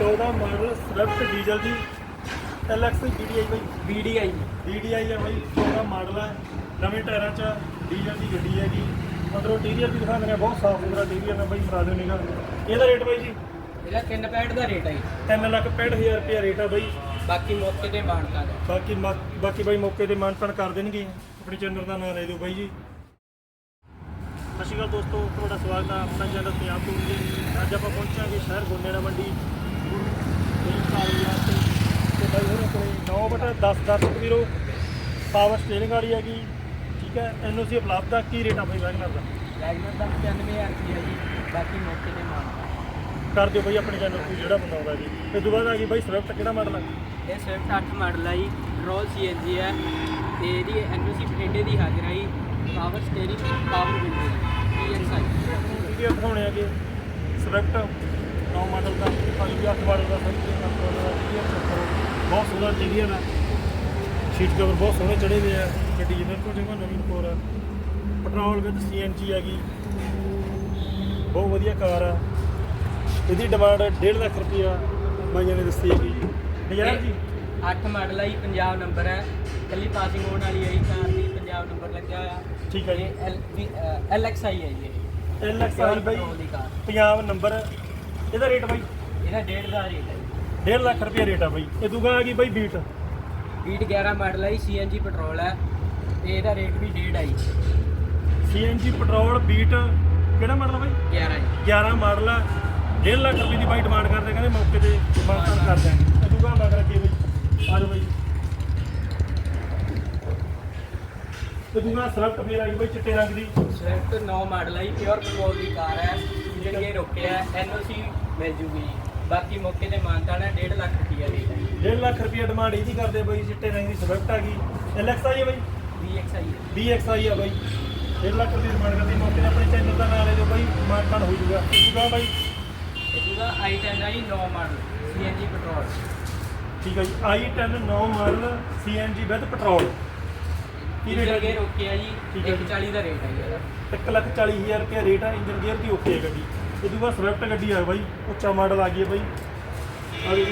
14 model Swift diesel ਦੀ LX DDI ਬਾਈ। VDI DDI ਹੈ ਬਾਈ 14 ਮਾਡਲ ਹੈ ਨਵੇਂ ਟਾਇਰਾਂ 'ਚ ਡੀਜ਼ਲ ਦੀ ਗੱਡੀ ਹੈਗੀ। ਅੰਦਰੋਂ ਇੰਟੀਰੀਅਰ ਵੀ ਦਿਖਾ ਦਿੰਦੇ ਆ ਬਹੁਤ ਸਾਫ਼ ਸੁਥਰਾ ਇੰਟੀਰੀਅਰ ਹੈ ਬਾਈ ਮਰਾ ਦਿਓ ਨਿਗਾ ਇਹਦਾ ਰੇਟ ਬਾਈ ਜੀ? ਇਹਦਾ 365 ਦਾ ਰੇਟ ਹੈ ਜੀ। 3 ਲੱਖ 65000 ਰੁਪਏ ਰੇਟ ਆ ਬਾਈ। ਬਾਕੀ ਮੌਕੇ ਤੇ ਮਾਨਤਾ ਦਾ। ਬਾਕੀ ਬਾਕੀ ਬਾਈ ਮੌਕੇ ਤੇ ਮਾਨਤਨ ਕਰ ਦੇਣਗੇ। ਆਪਣੀ ਚੈਨਲ ਦਾ ਨਾਮ ਲੈ ਦਿਓ ਬਾਈ ਜੀ। ਸਤਿ ਸ਼੍ਰੀ ਅਕਾਲ ਦੋਸਤੋ ਤੁਹਾਡਾ ਸਵਾਗਤ ਹੈ ਆਪਣਾ ਚੈਨਲ ਪੰਜਾਬ ਟੂਰ ਦੇ ਅੱਜ ਆਪਾਂ ਪਹੁੰਚਾਂਗੇ ਸ਼ਹਿਰ ਗੋਨੇੜਾ ਮੰਡੀ ਇਹ ਕਾਰੋਬਾਰ ਤੇ ਤੇ ਬਾਈ ਹੋਰ ਆਪਣੇ 9 ਬਟਾ 10 10 ਵੀਰੋ ਪਾਵਰ ਸਟੀਅਰਿੰਗ ਵਾਲੀ ਹੈਗੀ ਠੀਕ ਹੈ ਐਨਓਸੀ ਉਪਲਬਧ ਆ ਕੀ ਰੇਟ ਆ ਬਾਈ ਵੈਗਨਰ ਦਾ ਵੈਗਨਰ ਦਾ 95000 ਰੁਪਏ ਜੀ ਬਾਕੀ ਮੌਕੇ ਤੇ ਮਾਨਤਾ ਕਰ ਦਿਓ ਬਾਈ ਆਪਣੇ ਚੈਨਲ ਤੋਂ ਜਿਹੜਾ ਬੰਦਾ ਆਉਂਦਾ ਜੀ। ਤੇ ਦੁਬਾਰਾ ਆ ਗਈ ਬਾਈ ਸਵਿਫਟ ਕਿਹੜਾ ਮਾਡਲ ਹੈ ਇਹ ਸਵਿਫਟ 8 ਮਾਡਲ ਹੈ ਜੀ ਰੋਲ ਸੀਐਨਜੀ ਹੈ ਤੇ ਇਹਦੀ ਐਨਓਸੀ ਬਠਿੰਡੇ ਦੀ ਹਾਜ਼ਰ ਜੀ power steering power window PSI video ਦਿਖਾਉਣੇ ਆਗੇ ਸਵਿਫਟ 9 ਮਾਡਲ ਦਾ ਪੰਜ ਵੀ 8 ਮਾਡਲ ਦਾ ਸਵਿਫਟ ਬਹੁਤ ਸੋਹਣਾ ਇੰਟੀਰੀਅਰ ਹੈ ਸੀਟ ਕਵਰ ਬਹੁਤ ਸੋਹਣੇ ਚੜੇ ਹੋਏ ਆ ਗੱਡੀ ਜਿਹਨਾਂ ਕੋਲ ਜਮਾ ਨਵੀਂ ਕੋਰ ਆ। ਪੈਟਰੋਲ ਵਿਦ ਸੀਐਨਜੀ ਹੈਗੀ ਬਹੁਤ ਵਧੀਆ ਕਾਰ ਆ। ਇਹਦੀ ਡਿਮਾਂਡ 1.5 ਲੱਖ ਰੁਪਇਆ ਬਾਈਆਂ ਨੇ ਦੱਸੀ ਹੈਗੀ ਜੀ। ਨਜ਼ਾਰਾ ਜੀ। 8 ਮਾਡਲ ਜੀ ਪੰਜਾਬ ਨੰਬਰ ਹੈ ਕੱਲੀ ਪਾਸਿੰਗ ਹੋਣ ਵਾਲੀ ਹੈ ਜੀ ਕਾਰ ਦੀ ਪੰਜਾਬ ਨੰਬਰ ਲੱਗਿਆ ਹੋਇਆ। ਠੀਕ ਹੈ ਜੀ। ਇਹ ਐਲਐਕਸਆਈ ਹੈ ਜੀ ਇਹ। ਐਲਐਕਸਆਈ ਬਾਈ ਪੈਟਰੋਲ ਦੀ ਕਾਰ। ਪੰਜਾਬ ਨੰਬਰ। ਇਹਦਾ ਰੇਟ ਬਾਈ? ਇਹਦਾ 1.5 ਦਾ ਰੇਟ ਹੈ ਜੀ। 1.5 ਲੱਖ ਰੁਪਇਆ ਰੇਟ ਆ ਬਾਈ। ਇਹ ਦੂਗਾ ਆ ਗਈ ਬਾਈ ਬੀਟ। ਬੀਟ 11 ਮਾਡਲ ਹੈ ਸੀਐਨਜੀ ਪੈਟਰੋਲ ਹੈ ਤੇ ਇਹਦਾ ਰੇਟ ਵੀ 1.5 ਹੈ ਜੀ। ਸੀਐਨਜੀ ਪੈਟਰੋਲ ਬੀਟ ਕਿਹੜਾ ਮਾਡਲ ਆ ਬਾਈ? 11 ਜੀ। 11 ਮਾਡਲ ਆ। 1.5 ਲੱਖ ਰੁਪਏ ਦੀ ਬਾਈ ਡਿਮਾਂਡ ਕਰਦੇ ਕਹਿੰਦੇ ਮੌਕੇ ਤੇ ਮਾਨਤਾਨ ਕਰ ਦਿਆਂਗੇ। ਇਹ ਦੂਗਾ ਮਗਰ ਅੱਗੇ ਬਾਈ ਆ ਜਾਓ ਬਾਈ। ਤੇ ਦੂਗਾ ਸਵਿਫਟ ਫੇਰ ਆ ਗਈ ਬਾਈ ਚਿੱਟੇ ਰੰਗ ਦੀ। ਸਵਿਫਟ 9 ਮਾਡਲ ਹੈ ਪਿਓਰ ਪੈਟਰੋਲ ਦੀ ਕਾਰ ਹੈ ਇੰਜਨ ਗੇਅਰ ਰੋਕਿਆ ਹੈ ਐਨਓਸੀ ਮਿਲ ਜੂਗੀ ਬਾਕੀ ਮੌਕੇ ਤੇ ਮਾਨਤਾ ਹੈ 1.5 ਲੱਖ ਹੈ 1.5 ਲੱਖ ਰੁਪਏ ਡਿਮਾਂਡ ਇਹਦੀ ਕਰਦੇ ਬਾਈ ਚਿੱਟੇ ਰੰਗ ਦੀ ਸਵਿਫਟ ਆ ਗਈ। ਐਲਐਕਸ ਆਈ ਹੈ ਬਾਈ? VXI ਹੈ BXI ਆ। ਬਾਈ। 1.5 ਲੱਖ ਰੁਪਏ ਡਿਮਾਂਡ ਕਰਦੇ ਮੌਕੇ ਤੇ ਆਪਣੇ ਚੈਨਲ ਦਾ ਨਾਮ ਲੈ ਦਿਓ ਬਾਈ ਮਾਨਤਾਨ ਹੋ ਜਾਊਗਾ। ਦੂਗਾ ਬਾਈ? ਇਹਦਾ i10 ਹੈ 9 ਮਾਡਲ ਸੀਐਨਜੀ ਪੈਟਰੋਲ ਠੀਕ ਹੈ ਜੀ i10 9 model CNG with petrol Ki rate ਹੈ ਗੇਅਰ ਰੋਕਿਆ ਜੀ ਠੀਕ ਹੈ ਜੀ। 140 ਦਾ ਰੇਟ ਹੈ ਜੀ ਇਹਦਾ। 1 ਲੱਖ 40 ਹਜ਼ਾਰ ਰੁਪਏ ਰੇਟ ਆ ਇੰਜਨ ਗੇਅਰ ਦੀ ਓਕੇ ਹੈ ਗੱਡੀ। ਇਹ ਤੋਂ ਬਾਅਦ ਸਵਿਫਟ ਗੱਡੀ ਆ ਬਾਈ ਉੱਚਾ ਮਾਡਲ ਆ ਗਈ ਹੈ ਬਾਈ। ਆ ਗਈ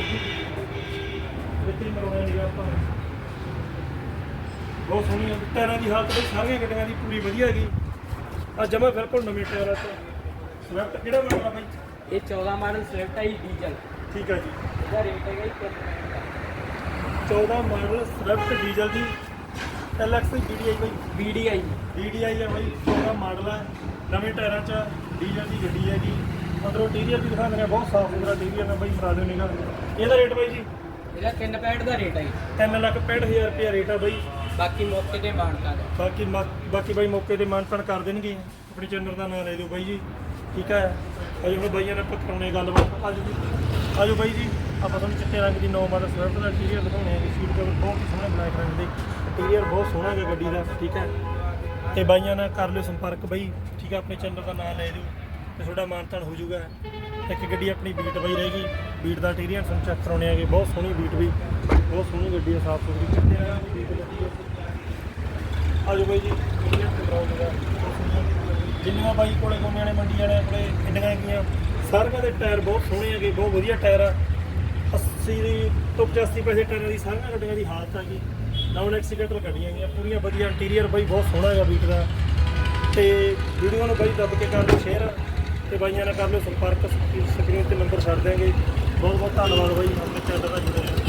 ਜੀ ਬਿੱਤਰੀ ਮਰਵਾਉਣਾ ਨਹੀਂ ਆਪਾਂ ਬਹੁਤ ਸੋਹਣੀ ਹੈ ਟਾਇਰਾਂ ਦੀ ਹਾਲਤ ਬਈ ਸਾਰੀਆਂ ਗੱਡੀਆਂ ਦੀ ਪੂਰੀ ਵਧੀਆ ਹੈਗੀ। ਆ ਜਮਾ ਬਿਲਕੁਲ ਨਵੇਂ ਟਾਇਰ ਆ ਸਵਿਫਟ ਕਿਹੜਾ ਮਾਡਲ ਆ ਬਾਈ? ਇਹ 14 ਮਾਡਲ ਸਵਿਫਟ ਹੈ ਡੀਜ਼ਲ ਠੀਕ ਹੈ ਜੀ। ਇਹਦਾ ਰੇਟ ਹੈਗਾ ਜੀ 3 14 ਮਾਡਲ ਸਵਿਫਟ ਡੀਜ਼ਲ ਦੀ LX DDI ਬਾਈ। VDI DDI ਹੈ ਬਾਈ 14 ਮਾਡਲ ਹੈ ਨਵੇਂ ਟਾਇਰਾਂ 'ਚ ਡੀਜ਼ਲ ਦੀ ਗੱਡੀ ਹੈਗੀ। ਅੰਦਰੋਂ ਇੰਟੀਰੀਅਰ ਵੀ ਦਿਖਾ ਦਿੰਦੇ ਆ ਬਹੁਤ ਸਾਫ਼ ਸੁਥਰਾ ਇੰਟੀਰੀਅਰ ਹੈ ਬਾਈ ਮਰਾ ਦਿਓ ਨਿਗਾ ਇਹਦਾ ਰੇਟ ਬਾਈ ਜੀ ਇਹਦਾ 365 ਦਾ ਰੇਟ ਹੈ ਜੀ। 3 ਲੱਖ 65000 ਰੁਪਏ ਰੇਟ ਆ ਬਾਈ। ਬਾਕੀ ਮੌਕੇ ਤੇ ਮਾਨਤਾ ਦਾ। ਬਾਕੀ ਮਾ- ਬਾਕੀ ਬਾਈ ਮੌਕੇ ਤੇ ਮਾਨਪਣ ਕਰ ਦੇਣਗੇ। ਆਪਣੀ ਚੈਨਲ ਦਾ ਨਾਮ ਲੈ ਦਿਓ ਬਾਈ ਜੀ। ਠੀਕ ਹੈ ਅਜੇ ਹੁਣ ਬਾਈਆਂ ਨਾਲ ਆਪਾਂ ਕਰਾਉਣੇ ਗੱਲਬਾਤ। ਆਜੋ ਜੀ। ਆਜੋ ਬਾਈ ਜੀ। ਆਪਾਂ ਤੁਹਾਨੂੰ ਚਿੱਟੇ ਰੰਗ ਦੀ 9 ਮਾਡਲ ਸਵਿਫਟ ਦਾ ਇੰਟੀਰੀਅਰ ਦਿਖਾਉਣੇ ਆ ਸੀਟ ਕਵਰ ਬਹੁਤ ਹੀ ਸੋਹਣੇ ਬਲੈਕ ਰੰਗ ਦੇ। ਇੰਟੀਰੀਅਰ ਬਹੁਤ ਸੋਹਣਾ ਹੈ ਗੱਡੀ ਦਾ। ਠੀਕ ਹੈ ਤੇ ਬਾਈਆਂ ਨਾਲ ਕਰ ਲਿਓ ਸੰਪਰਕ ਬਾਈ। ਠੀਕ ਹੈ ਆਪਣੇ ਚੈਨਲ ਦਾ ਨਾਮ ਲੈ ਦਿਓ। ਤੇ ਤੁਹਾਡਾ ਮਾਨਤਾਨ ਹੋ ਜਾਊਗਾ। ਇੱਕ ਗੱਡੀ ਆਪਣੀ ਬੀਟ ਬਾਈ ਰਹੇਗੀ ਬੀਟ ਦਾ ਇੰਟੀਰੀਅਰ ਤੁਹਾਨੂੰ ਚੈੱਕ ਕਰਾਉਣੇ ਆਗੇ ਬਹੁਤ ਸੋਹਣੀ ਬੀਟ ਵੀ, ਬਹੁਤ ਸੋਹਣੀ ਗੱਡੀ ਹੈ, ਸਾਫ਼ ਸੁਥਰੀ। ਚਿੱਟੇ ਰੰਗ ਆਜੋ ਬਾਈ ਜੀ ਜਿੰਨੀਆਂ ਬਾਈ ਕੋਲੇ ਕੋਨੇ ਵਾਲੇ ਮੰਡੀ ਵਾਲੇ ਕੋਲੇ ਕਿੰਨੀਆਂ ਹੈਗੀਆਂ, ਸਾਰਿਆਂ ਦੇ ਟਾਇਰ ਬਹੁਤ ਸੋਹਣੇ ਹੈਗੇ, ਬਹੁਤ ਵਧੀਆ ਟਾਇਰ ਆ। 80 ਦੀ ਤੋਂ 85 ਪੈਸੇ ਟਾਇਰਾਂ ਦੀ ਸਾਰੀਆਂ ਗੱਡੀਆਂ ਦੀ ਹਾਲਤ ਹੈਗੀ ਨਾਨ ਐਕਸੀਡੈਂਟਲ ਗੱਡੀਆਂ ਹੈਗੀਆਂ, ਪੂਰੀਆਂ ਵਧੀਆ ਇੰਟੀਰੀਅਰ ਬਾਈ, ਬਹੁਤ ਸੋਹਣਾ ਹੈਗਾ ਬੀਟ ਦਾ। ਤੇ ਵੀਡੀਓ ਨੂੰ ਬਾਈ ਦੱਬ ਕੇ ਕਰ ਦਿਓ ਸ਼ੇਅਰ ਤੇ ਬਾਈਆਂ ਨਾਲ ਕਰ ਲਿਓ ਸੰਪਰਕ ਸਕਰੀਨ ਤੇ ਨੰਬਰ ਛੱਡ ਦਿਆਂਗੇ। ਬਹੁਤ ਬਹੁਤ ਧੰਨਵਾਦ ਬਾਈ ਆਪਣੇ ਚੈਨਲ ਦਾ ਜੁੜੇ